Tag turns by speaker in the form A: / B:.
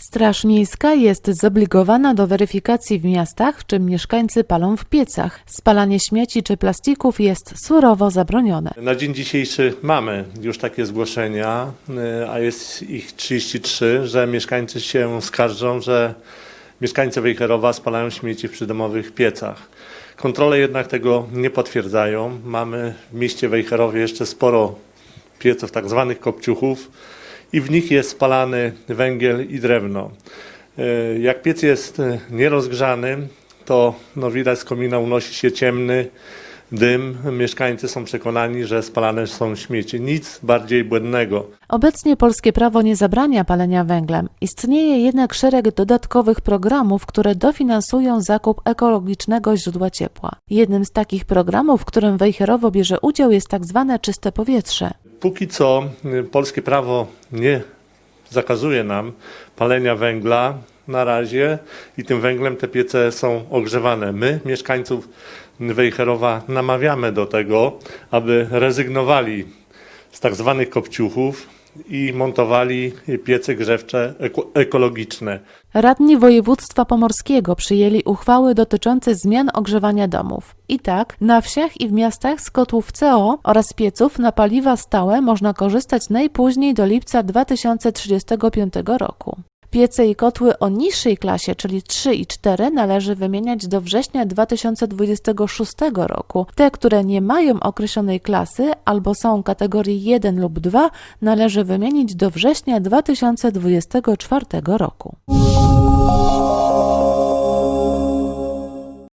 A: Straż Miejska jest zobligowana do weryfikacji w miastach, czy mieszkańcy palą w piecach. Spalanie śmieci czy plastików jest surowo zabronione.
B: Na dzień dzisiejszy mamy już takie zgłoszenia, y, a jest ich 33, że mieszkańcy się skarżą, że mieszkańcy Wejherowa spalają śmieci w przydomowych piecach. Kontrole jednak tego nie potwierdzają. Mamy w mieście Wejherowie jeszcze sporo pieców, tak zwanych kopciuchów i w nich jest spalany węgiel i drewno. Y, Jak piec jest y, nierozgrzany, to no widać z komina unosi się ciemny dym. Mieszkańcy są przekonani, że spalane są śmieci. Nic bardziej błędnego.
A: Obecnie polskie prawo nie zabrania palenia węglem. Istnieje jednak szereg dodatkowych programów, które dofinansują zakup ekologicznego źródła ciepła. Jednym z takich programów, w którym Wejherowo bierze udział, jest tak zwane czyste powietrze.
B: Póki co y, polskie prawo nie zakazuje nam palenia węgla na razie i tym węglem te piece są ogrzewane. My, mieszkańców Wejherowa, namawiamy do tego, aby rezygnowali z tak zwanych kopciuchów i montowali piece grzewcze eko- ekologiczne.
A: Radni województwa pomorskiego przyjęli uchwały dotyczące zmian ogrzewania domów. I tak, na wsiach i w miastach z kotłów CO oraz pieców na paliwa stałe można korzystać najpóźniej do lipca 2035 roku. Piece i kotły o niższej klasie, czyli 3 i 4, należy wymieniać do września 2026 roku. Te, które nie mają określonej klasy albo są kategorii 1 lub 2, należy wymienić do września 2024 roku.